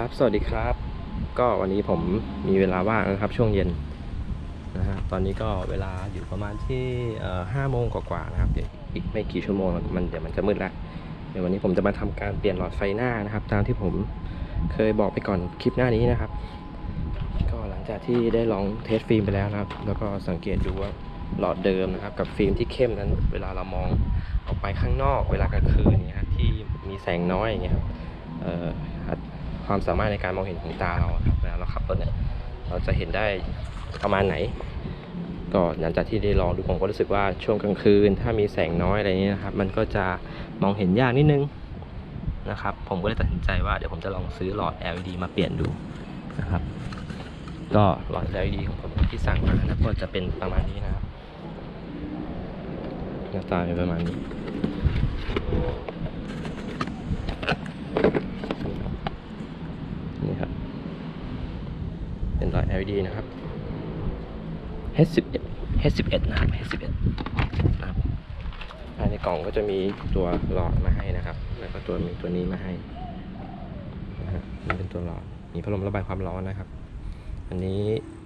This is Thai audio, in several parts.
ครับ สวัสดีครับ ก็วันนี้ผมมีเวลาว่างนะครับ ช่วงเย็นนะฮะตอนนี้ก็เวลาอยู่ประมาณที่ห้าโมงกว่าๆนะครับเดี๋ยวอีกไม่กี่ชั่วโมงมันเดี๋ยวมันจะมืดละเดี๋ยววันนี้ผมจะมาทำการเปลี่ยนหลอดไฟหน้านะครับ ตามที่ผมเคยบอกไปก่อนคลิปหน้านี้นะครับ ก็หลังจากที่ได้ลองเทสฟิล์มไปแล้วนะครับ แล้วก็สังเกตดูว่าหลอดเดิมนะครับ กับฟิล์มที่เข้มนั้น เวลาเรามองออกไปข้างนอก เวลากลางคืนเนี่ยฮะที่มีแสงน้อยอย่างเงี้ยครับ ความสามารถในการมองเห็นของตาเราครับเวลาเราขับรถเนี่ยเราจะเห็นได้ประมาณไหน ก็หลังจากที่ได้ลองดูผมก็รู้สึกว่าช่วงกลางคืน ถ้ามีแสงน้อยอะไรเงี้นะครับ มันก็จะมองเห็นยากนิดนึงนะครับ ผมก็เลยตัดสินใจว่าเดี๋ยวผมจะลองซื้อหลอด LED มาเปลี่ยนดูนะครับ ก็หลอด LED ของผมที่สั่งมานะก็จะเป็นประมาณนี้นะครับหน้าตาเป็นประมาณนี้ นี่ครับ เป็นหลอด LED นะครับ H11 H11 นะครับ H11 นะครับภายในกล่องก็จะมีตัวหลอดมาให้นะครับ แล้วก็ตัวมีตัวนี้มาให้นะฮะนี่เป็นตัวหลอด มีพัดลมระบายความร้อนนะครับ อันนี้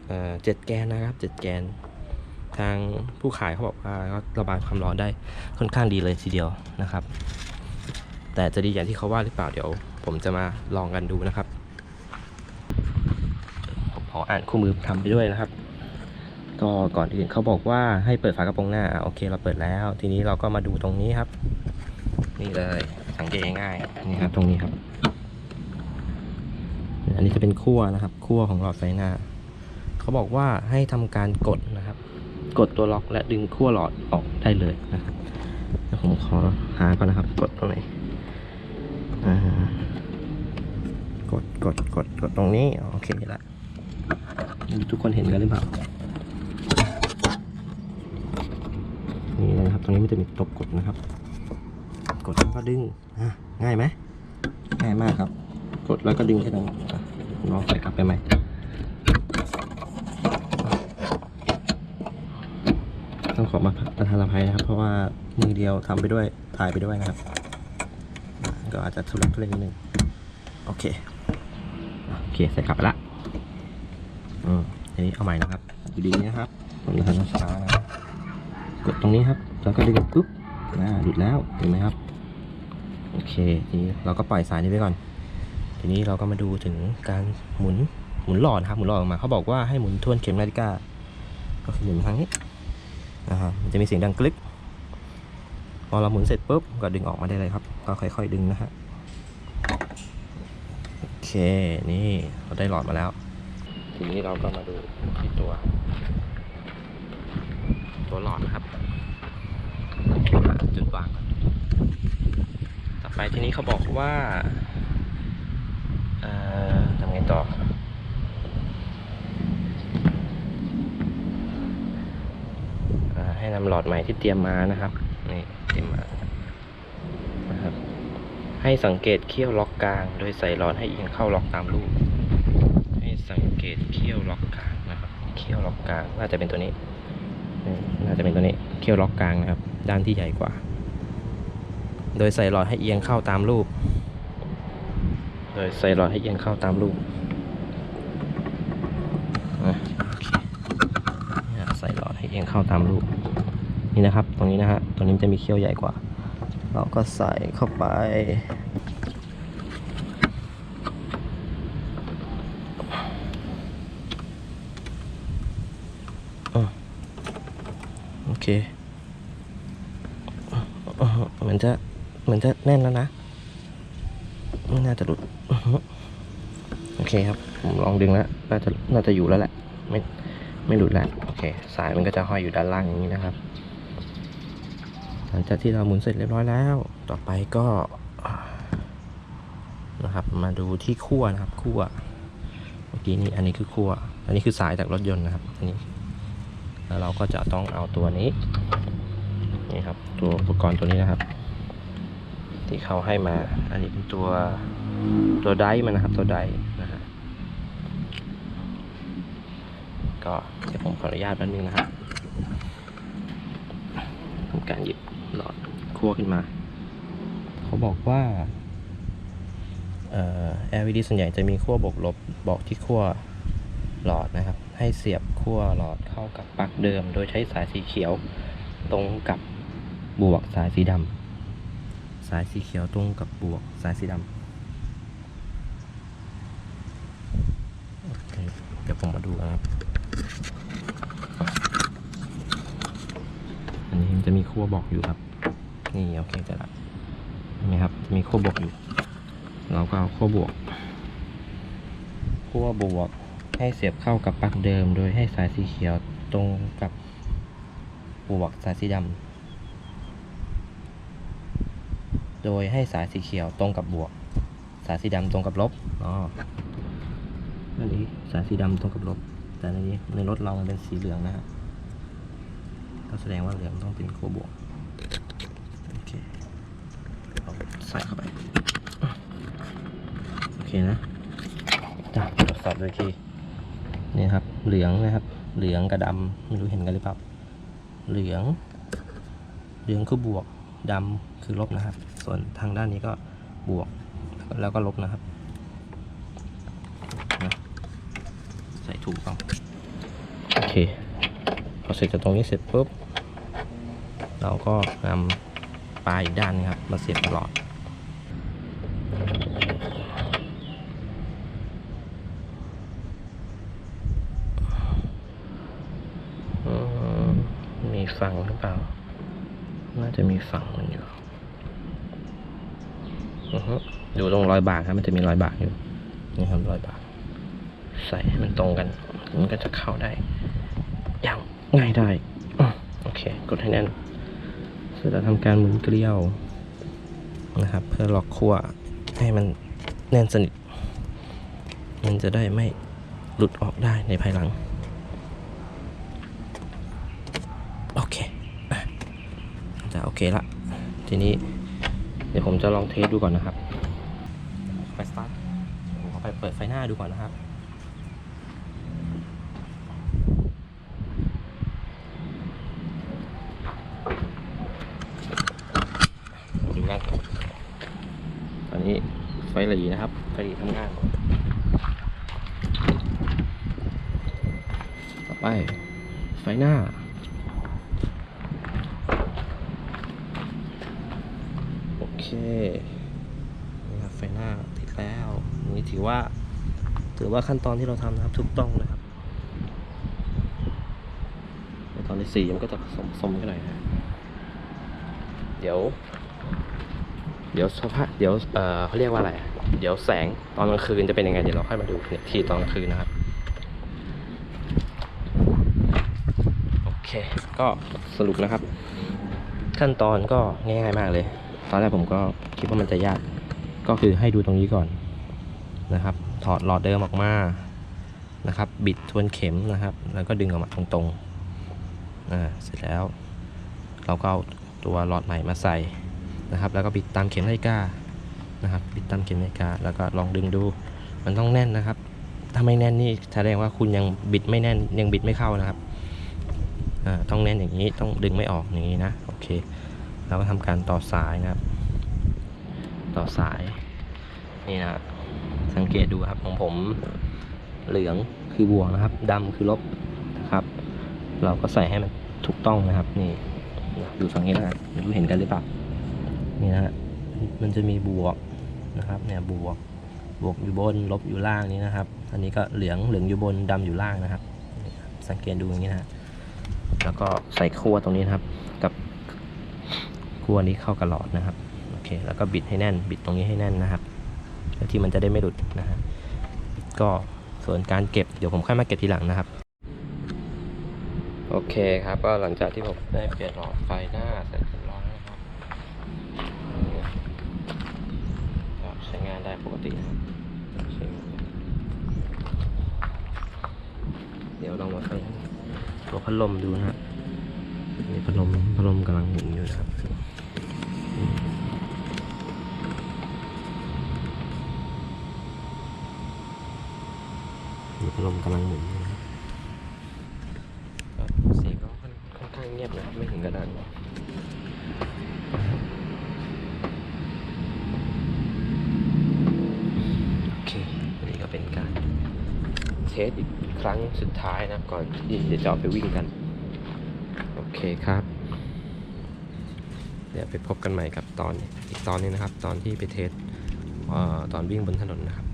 เอ่อเจ็ดแกนนะครับเจ็ดแกน ทางผู้ขายเขาบอกว่าเขาระบายความร้อนได้ค่อนข้างดีเลยทีเดียวนะครับ แต่จะดีอย่างที่เขาว่าหรือเปล่าเดี๋ยว ผมจะมาลองกันดูนะครับ ออ่านคู่มือทำไปด้วยนะครับ ก็ก่อนอื่นเขาบอกว่าให้เปิดฝากระโปรงหน้าโอเคเราเปิดแล้ว ทีนี้เราก็มาดูตรงนี้ครับ นี่เลยสังเกตง่ายๆนี่ครับตรงนี้ครับ อันนี้จะเป็นขั้วนะครับขั้วของหลอดไฟหน้าเขาบอกว่าให้ทำการกดนะครับ กดตัวล็อกและดึงขั้วหลอดออกได้เลยนะครับเดี๋ยวผมขอหาก่อนนะครับ กดตรงไหนอ่ากดกดกดกดตรงนี้ โอเคละ ทุกคนเห็นกันหรือเปล่า นี่นะครับ ตรงนี้มันจะมีตัวกดนะครับ กดแล้วก็ดึงอะง่ายไหมง่ายมากครับ กดแล้วก็ดึงแค่นี้อะลองใส่กลับไปใหม่ต้องขอมาประทานอภัยนะครับ เพราะว่ามือเดียวทำไปด้วยถ่ายไปด้วยนะครับ ก็อาจจะทุเรศทุเรศนิดนึงโอเค โอเค ใส่กลับไปละ อืมทีนี้เอาใหม่นะครับ อยู่ดีนะครับผมจะทำช้าๆนะครับกดตรงนี้ครับแล้วก็ดึงปุ๊บอ่าหลุดแล้วเห็นไหมครับ โอเคทีนี้เราก็ปล่อยสายนี้ไว้ก่อน ทีนี้เราก็มาดูถึงการหมุนหมุนหลอดนะครับหมุนหลอดออกมาเขาบอกว่าให้หมุนทวนเข็มนาฬิกา ก็คือหมุนครั้งนี้นะครับมันจะมีเสียงดังกลึกพอเราหมุนเสร็จปุ๊บก็ดึงออกมาได้เลยครับ ก็ค่อย ๆ ดึงนะฮะโอเคนี่เราได้หลอดมาแล้ว ทีนี้เราก็มาดูที่ตัว ตัวหลอดนะครับจุดวางต่อไปทีนี้เขาบอกว่าเอ่อทำไงต่ออ่าให้นำหลอดใหม่ที่เตรียมมานะครับนี่เตรียมมานะครับ ให้สังเกตเขี้ยวล็อกกลาง โดยใส่หลอดให้เอียงเข้าล็อกตามรูป เกตเขี้ยวล็อกกลางนะครับเขี้ยวล็อกกลางน่าจะเป็นตัวนี้ น่าจะเป็นตัวนี้เขี้ยวล็อกกลางนะครับ ด้านที่ใหญ่กว่า โดยใส่หลอดให้เอียงเข้าตามรูป โดยใส่หลอดให้เอียงเข้าตามรูปใส่หลอดให้เอียงเข้าตามรูป นี่นะครับ ตรงนี้นะฮะตรงนี้จะมีเขี้ยวใหญ่กว่า เราก็ใส่เข้าไป โอเคอ๋อเหมือนจะเห มือนจะแน่นแล้วนะไม่น่าจะหลุดโอเคครับผมลองดึงแล้วน่าจะน่าจะอยู่แล้วแหละ ไม่ไม่หลุดแล้วโอเค สายมันก็จะห้อยอยู่ด้านล่างอย่างนี้นะครับ หลังจากที่เราหมุนเสร็จเรียบร้อยแล้ว ต่อไปก็นะครับ มาดูที่ขั้วนะครับขั้วเมื่อกี้นี้อันนี้คือขั้วอันนี้คือสายจากรถยนต์นะครับอันนี้แล้วเราก็จะต้องเอาตัวนี้นี่ครับ ตัวอุปกรณ์ตัวนี้นะครับ ที่เขาให้มา อันนี้เป็นตัวตัวไดมันนะครับ ตัวไดนะฮะก็เดี๋ยวผมขออนุญาตแป๊บนึงนะครับทำการหยิบหลอดคั่วขึ้นมา เขาบอกว่าเอ่อ LED ส่วนใหญ่จะมีขั้วบวกลบบอกที่ขั้วหลอดนะครับ ให้เสียบขั้วหลอดเข้ากับปลั๊กเดิม โดยใช้สายสีเขียวตรงกับบวกสายสีดำ สายสีเขียวตรงกับบวกสายสีดำโอเคเดี๋ยวผมมาดูนะครับ อันนี้มันจะมีขั้วบอกอยู่ครับ นี่โอเคเสร็จละเห็นไหมครับ จะมีขั้วบวกอยู่ เราก็เอาขั้วบวกขั้วบวกให้เสียบเข้ากับปลั๊กเดิม โดยให้สายสีเขียวตรงกับบวกสายสีดำ โดยให้สายสีเขียวตรงกับบวก สายสีดำตรงกับลบอ๋ออันนี้สายสีดำตรงกับลบ แต่ในนี้ในรถเรามันเป็นสีเหลืองนะครับก็แสดงว่าเหลืองต้องเป็นขั้วบวกโอเคเอาใส่เข้าไปโอเคนะจ้ะตรวจสอบดูอีกทีนี่ครับเหลืองนะครับ เหลืองกับดำไม่รู้เห็นกันหรือเปล่าเหลือง เหลืองคือบวกดำ คือลบนะครับ ส่วนทางด้านนี้ก็บวกแล้วก็ลบนะครับใส่ถูกต้องโอเคพอเสร็จจากตรงนี้เสร็จปุ๊บเราก็นำปลายอีกด้านนึงครับ มาเสียบตลอดมมีฝั่งหรือเปล่า น่าจะมีฝั่งมันอยู่ อือฮึอยู่ตรงรอยบากครับ มันจะมีรอยบากอยู่นี่ครับรอยบาก ใส่ให้มันตรงกัน มันก็จะเข้าได้ อย่างง่ายได้โอเค กดให้แน่นเสร็จแล้วทำการหมุนเกลียวนะครับ เพื่อล็อกขั้วให้มันแน่นสนิท มันจะได้ไม่หลุดออกได้ในภายหลัง โอเคจะโอเคละทีนี้ ดี๋ยวผมจะลองเทสดูก่อนนะครับไฟสตาร์ทผมเอาไปเปิดไฟหน้าดูก่อนนะครับดูกันตอนนี้ไฟหลีนะครับ ไฟหลีทำงาน ต่อไป ไฟหน้า โอเค นี่ครับไฟหน้าติดแล้ว นี่ถือว่า ถือ ว่าขั้นตอนที่เราทำนะครับ ถูกต้องนะครับในตอนที่สี่มันก็จะสมสมกันหน่อยนะเดี๋ยว เดี๋ยวสภาพเดี๋ยวเออเขาเรียกว่าอะไร เดี๋ยวแสงตอนกลางคืนจะเป็นยังไงเดี๋ยวเราค่อยมาดูเนี่ยทีตอนกลางคืนนะครับโอเค ก็สรุปนะครับ ขั้นตอนก็ง่ายๆมากเลย ตอนแรกผมก็คิดว่ามันจะยากก็คือให้ดูตรงนี้ก่อนนะครับ อดหลอดเดิมออกมานะครับ บิดทวนเข็มนะครับ แล้วก็ดึงออกมาตรงๆอ่าเสร็จแล้ว เราก็เอาตัวหลอดใหม่มาใส่นะครับ แล้วก็บิดตามเข็มนาฬิกานะครับ บิดตามเข็มนาฬิกาแล้วก็ลองดึงดู มันต้องแน่นนะครับ ถ้าไม่แน่นนี่แสดงว่าคุณยังบิดไม่แน่นยังบิดไม่เข้านะครับอ่าต้องแน่นอย่างนี้ต้องดึงไม่ออกอย่างนี้นะโอเคเราก็ทำการต่อสายนะครับ ต่อสายนี่นะ สังเกตดูครับของผมเหลืองคือบวกนะครับดำคือลบนะครับ เราก็ใส่ให้มันถูกต้องนะครับ นี่ดูฝั่งนี้นะฮะไม่รู้เห็นกันหรือเปล่านี่นะฮะมันจะมีบวกนะครับเนี่ยบวกบวกอยู่บนลบอยู่ล่างนี้นะครับ อันนี้ก็เหลืองเหลืองอยู่บนดำอยู่ล่างนะครับนี่สังเกตดูอย่างนี้นะฮะแล้วก็ใส่ขั้วตรงนี้นะครับ กับขั้วนี้เข้ากับหลอดนะครับโอเคแล้วก็บิดให้แน่น บิดตรงนี้ให้แน่นนะครับ ที่มันจะได้ไม่หลุดนะฮะก็ส่วนการเก็บเดี๋ยวผมค่อยมาเก็บทีหลังนะครับ โอเคครับ ก็หลังจากที่ผมได้เปลี่ยนหลอดไฟหน้าเสร็จเรียบร้อยแล้วนะครับก็ใช้งานได้ปกตินะครับใช้งานได้เดี๋ยวลองมาใส่ตัวพัดลมดูนะครับนี่พัดลมพัดลมกำลังหมุนอยู่นะครับ พัดลมกำลังหมุนเสียงก็ค่อนข้างเงียบนะไม่ถึงกระดังโอเคนี่ก็เป็นการเทสอีกครั้งสุดท้ายนะ ก่อนที่เดี๋ยวจะไปวิ่งกัน โอเคครับ เดี๋ยวไปพบกันใหม่กับตอนอีกตอนนี้นะครับ ตอนที่ไปเทสตอนวิ่งบนถนนนะครับ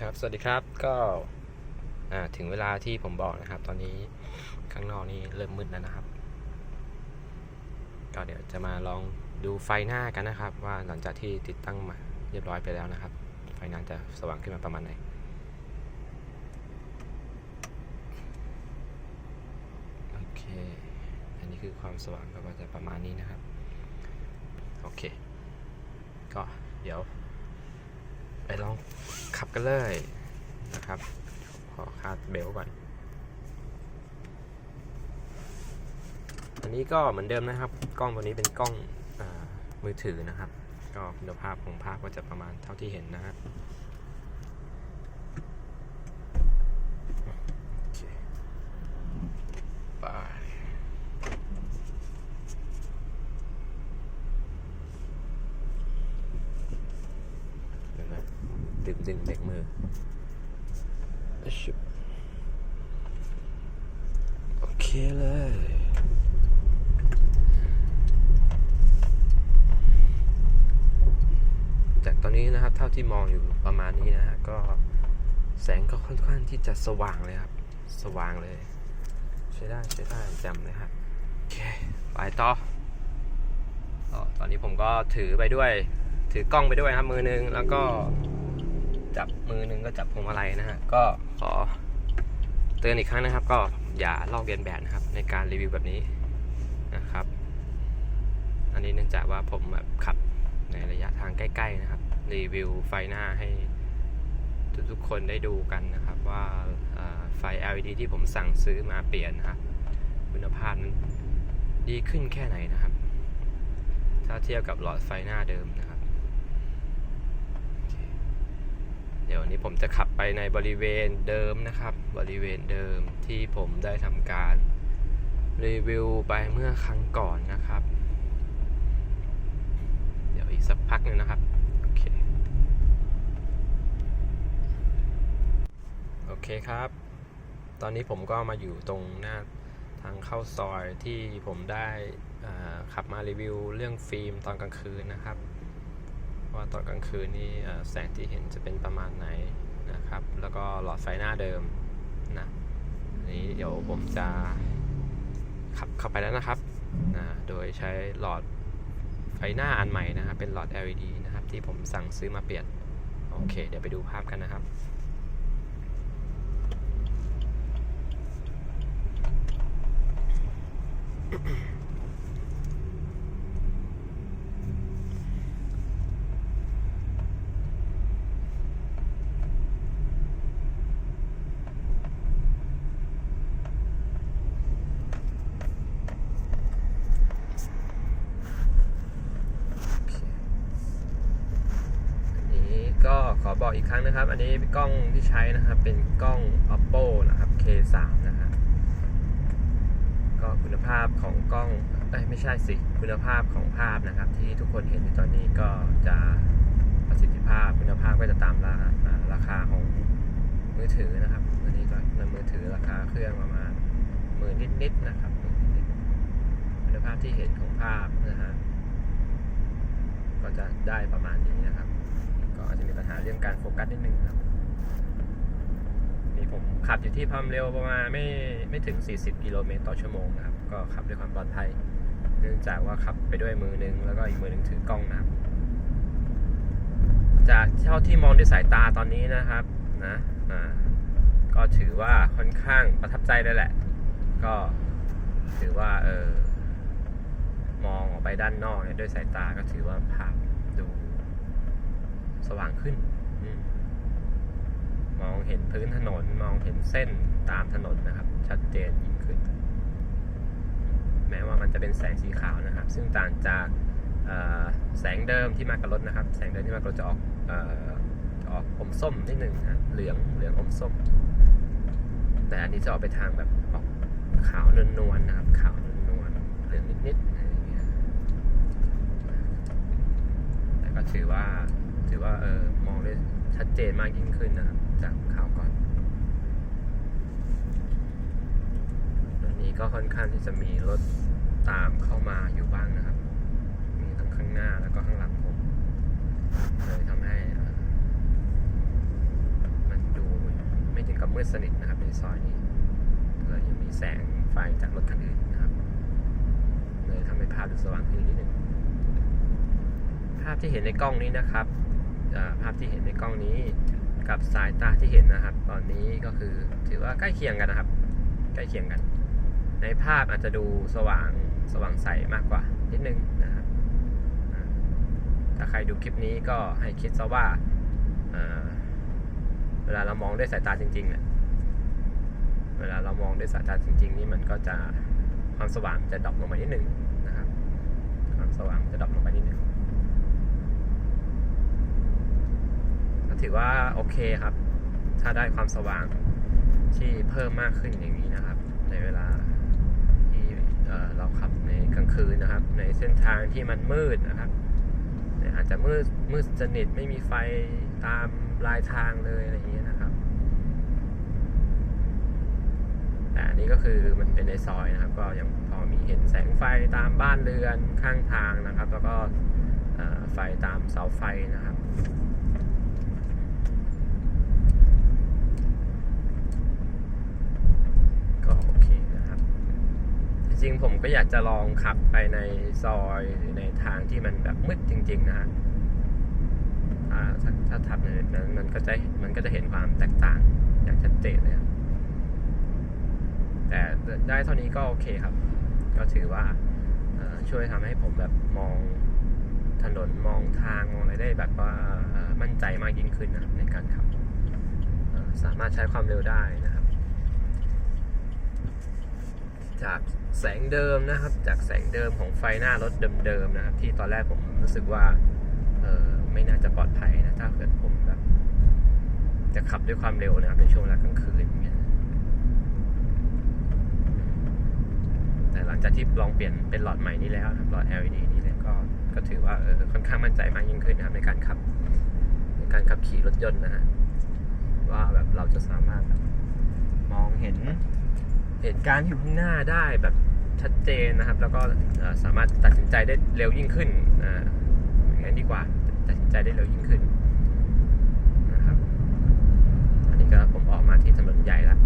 ครับ สวัสดีครับ ก็ถึงเวลาที่ผมบอกนะครับ ตอนนี้ข้างนอกนี่เริ่มมืดแล้วนะครับ ก็เดี๋ยวจะมาลองดูไฟหน้ากันนะครับ ว่าหลังจากที่ติดตั้งมาเรียบร้อยไปแล้วนะครับ ไฟหน้าจะสว่างขึ้นมาประมาณไหนโอเค อันนี้คือความสว่างก็จะประมาณนี้นะครับ โอเค ก็เดี๋ยว ลองขับกันเลยนะครับ ขอคาดเบลก่อน อันนี้ก็เหมือนเดิมนะครับ กล้องตัวนี้เป็นกล้องอมือถือนะครับ ก็คุณภาพของภาพก็จะประมาณเท่าที่เห็นนะฮะโอเคไปเดี๋ยวนะดึงดึงเบรกมืออะชุบโอเคเลย จากตอนนี้นะครับเท่าที่มองอยู่ประมาณนี้นะฮะก็แสงก็ค่อนข้างที่จะสว่างเลยครับ สว่างเลย ใช้ได้ใช้ได้แจ่มเลยครับโอเคไปต่อตอตอนนี้ผมก็ถือไปด้วย ถือกล้องไปด้วยนะครับมือนึงแล้วก็จับมือนึงก็จับพวงมาลัยนะฮะก็ขอเตือนอีกครั้งนะครับ ก็อย่าลอกเลียนแบบนะครับ ในการรีวิวแบบนี้นะครับ อันนี้เนื่องจากว่าผมแบบขับในระยะทางใกล้ ๆนะครับ รีวิวไฟหน้าให้ทุกๆคนได้ดูกันนะครับ ว่าไฟ LED ที่ผมสั่งซื้อมาเปลี่ยนนะครับคุณภาพนั้นดีขึ้นแค่ไหนนะครับ ถ้าเทียบกับหลอดไฟหน้าเดิมนะครับ เดี๋ยวนี้ผมจะขับไปในบริเวณเดิมนะครับ บริเวณเดิมที่ผมได้ทำการรีวิวไปเมื่อครั้งก่อนนะครับ เดี๋ยวอีกสักพักหนึงนะครับ โอเค โอเคครับ ตอนนี้ผมก็มาอยู่ตรงหน้าทางเข้าซอยที่ผมได้ขับมารีวิวเรื่องฟิล์มตอนกลางคืนนะครับ ว่าตอนกลางคืนนี่แสงที่เห็นจะเป็นประมาณไหนนะครับ แล้วก็หลอดไฟหน้าเดิมนะนี้เดี๋ยวผมจะขับเข้าไปแล้วนะครับอ่าโดยใช้หลอดไฟหน้าอันใหม่นะครับ เป็นหลอด LED นะครับ ที่ผมสั่งซื้อมาเปลี่ยน โอเค เดี๋ยวไปดูภาพกันนะครับ อันนี้ ก็ขอบอกอีกครั้งนะครับ อันนี้กล้องที่ใช้นะครับ เป็นกล้อง oppo นะครับ k3 นะครับ คุณภาพของกล้องอไม่ใช่สิคุณภาพของภาพนะครับ ที่ทุกคนเห็นอยู่ตอนนี้ก็จะประสิทธิภาพคุณภาพก็จะตามราคาราคาของมือถือนะครับอันนี้ก็นมือถือราคาเครื่องประมาณหมื่นนิดๆนะครับหมื่นนิดๆคุณภาพที่เห็นของภาพนะฮะก็จะได้ประมาณนี้นะครับ ก็อาจจะมีปัญหาเรื่องการโฟกัสนิดนึงครับ ผมขับอยู่ที่ความเร็วประมาณไม่ไม่ถึง 40 กิโลเมตรต่อชั่วโมงนะครับ ก็ขับด้วยความปลอดภัย เนื่องจากว่าขับไปด้วยมือหนึง แล้วก็อีกมือหนึงถือกล้องนะครับ จากเท่าที่มองด้วยสายตาตอนนี้นะครับนะอ่าก็ถือว่าค่อนข้างประทับใจเลยแหละ ก็ถือว่าเออมองออกไปด้านนอกเนี่ยด้วยสายตาก็ถือว่าภาพดูสว่างขึ้นอม มองเห็นพื้นถนนมองเห็นเส้นตามถนนนะครับ ชัดเจนยิ่งขึ้น แม้ว่ามันจะเป็นแสงสีขาวนะครับ ซึ่งต่างจากแสงเดิมที่มากับรถนะครับ แสงเดิมที่มากับรถจะออกออจะออกอมส้มนิดหนึ่งนะเหลืองเหลืองอมส้ม แต่อันนี้จะออกไปทางแบบออกขาวนวลๆนะครับ ขาวนวลๆเหลืองนิดๆอะไรอย่างเงี้ยถือว่าถือว่าเออมองได้ชัดเจนมากยิ่งขึ้นนะครับ จากข่าวก่อนอันนี้ก็ค่อนข้างที่จะมีรถตามเข้ามาอยู่บ้างนะครับ มีทั้งข้างหน้าแล้วก็ข้างหลังผมเลยทำให้มันดูไม่ถึงกับมืดสนิทนะครับในซอยนี้เลยยังมีแสงไฟจากรถคันอื่นนะครับเลยทำให้ภาพดูสว่างขึ้นนิดนึงภาพที่เห็นในกล้องนี้นะครับภาพที่เห็นในกล้องนี้ กับสายตาที่เห็นนะครับ ตอนนี้ก็คือถือว่าใกล้เคียงกันนะครับ ใกล้เคียงกัน ในภาพอาจจะดูสว่างสว่างใสมากกว่านิดนึงนะครับ ถ้าใครดูคลิปนี้ก็ให้คิดซะว่าเอ่อเวลาเรามองด้วยสายตาจริงๆเนี่ยเวลาเรามองด้วยสายตาจริง ๆ นี่มันก็จะความสว่างจะดรอปลงไปนิดนึงนะครับ ความสว่างจะดรอปลงไปนิดนึง ก็ ถือว่าโอเคครับ ถ้าได้ความสว่างที่เพิ่มมากขึ้นอย่างนี้นะครับ ในเวลาที่เอ่อเราขับในกลางคืนนะครับ ในเส้นทางที่มันมืดนะครับอาจจะมืดมืดสนิทไม่มีไฟตามรายทางเลยอะไรอย่างเงี้ยนะครับแต่อันนี้ก็คือมันเป็นในซอยนะครับ ก็ยังพอมีเห็นแสงไฟตามบ้านเรือนข้างทางนะครับ แล้วก็ไฟตามเสาไฟนะครับ ก็โอเคนะครับ จ ริง ๆ ผมก็อยากจะลองขับไปในซอยหรือในทางที่มันแบบมืดจริง ๆ นะฮะถ้าถ้าทับนนั้นมันก็จะมันก็จะเห็นความแตกต่างอย่างชัดเจนเลยแต่ได้เท่านี้ก็โอเคครับ ก็ถือว่าช่วยทำให้ผมแบบมองถนนมองทางมองอะไรได้แบบว่ามั่นใจมากยิ่งขึ้นนะครับในการขับสามารถใช้ความเร็วได้นะครับ จาก แสงเดิมนะครับ จากแสงเดิมของไฟหน้ารถเดิมๆนะครับ ที่ตอนแรกผมรู้สึกว่าเออไม่น่าจะปลอดภัยนะถ้าเกิดผมแบบจะขับด้วยความเร็วนะครับในช่วงเวลากลางคืนอย่างเงี้ยแต่หลังจากที่ลองเปลี่ยนเป็นหลอดใหม่นี้แล้วนะหลอด LED นี้แล้วก็ก็ถือว่าเออค่อนข้างมั่นใจมากยิ่งขึ้นนะครับในการขับในการขับขี่รถยนต์นะฮะว่าแบบเราจะสามารถมองเห็น เหตุการณ์ที่อยู่ข้างหน้าได้แบบชัดเจนนะครับ แล้วก็สามารถตัดสินใจได้เร็วยิ่งขึ้นอย่างนั้นดีกว่าตัดสินใจได้เร็วยิ่งขึ้นนะครับอันนี้ก็ผมออกมาที่ถนนใหญ่แล้ว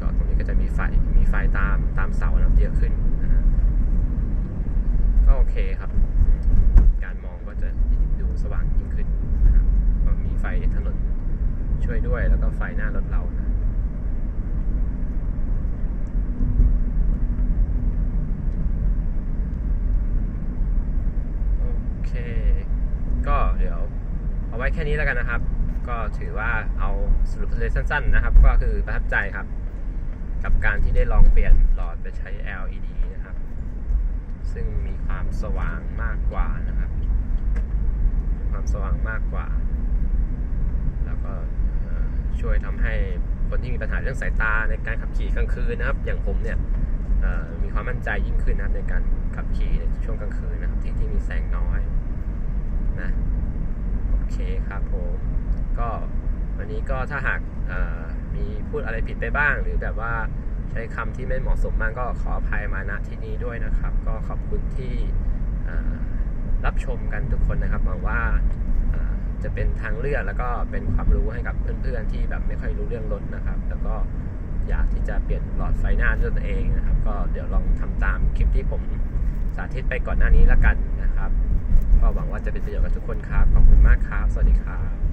ก็ตรงนี้ก็จะมีไฟมีไฟตามตามเสานะครับเยอะขึ้นนะฮะก็โอเคครับ การมองก็จะดูสว่างยิ่งขึ้นนะครับก็มีไฟถนนช่วยด้วยแล้วก็ไฟหน้ารถเรานะ โอเค ก็เดี๋ยวเอาไว้แค่นี้แล้วกันนะครับ ก็ถือว่าเอาสรุปเลยสั้น ๆ นะครับ ก็คือประทับใจครับ กับการที่ได้ลองเปลี่ยนหลอดไปใช้ LED นะครับ ซึ่งมีความสว่างมากกว่านะครับ มีความสว่างมากกว่า แล้วก็ช่วยทำให้คนที่มีปัญหาเรื่องสายตาในการขับขี่กลางคืนนะครับ อย่างผมเนี่ยมีความมั่นใจยิ่งขึ้นนะครับในการขับขี่ในช่วงกลางคืนนะครับที่ที่มีแสงน้อยนะ เคครับผมก็วันนี้ก็ถ้าหากมีพูดอะไรผิดไปบ้าง หรือแบบว่าใช้คำที่ไม่เหมาะสมบ้างก็ขออภัยมาณที่นี้ด้วยนะครับ ก็ขอบคุณที่รับชมกันทุกคนนะครับหวังว่าจะเป็นทางเลือกแล้วก็เป็นความรู้ให้กับเพื่อนๆที่แบบไม่ค่อยรู้เรื่องรถนะครับ แล้วก็อยากที่จะเปลี่ยนหลอดไฟหน้าด้วยตัวเองนะครับ ก็เดี๋ยวลองทำตามคลิปที่ผมสาธิตไปก่อนหน้านี้ละกันนะครับ ก็หวังว่าจะเป็นประโยชน์กับทุกคนครับ ขอบคุณมากครับ สวัสดีครับ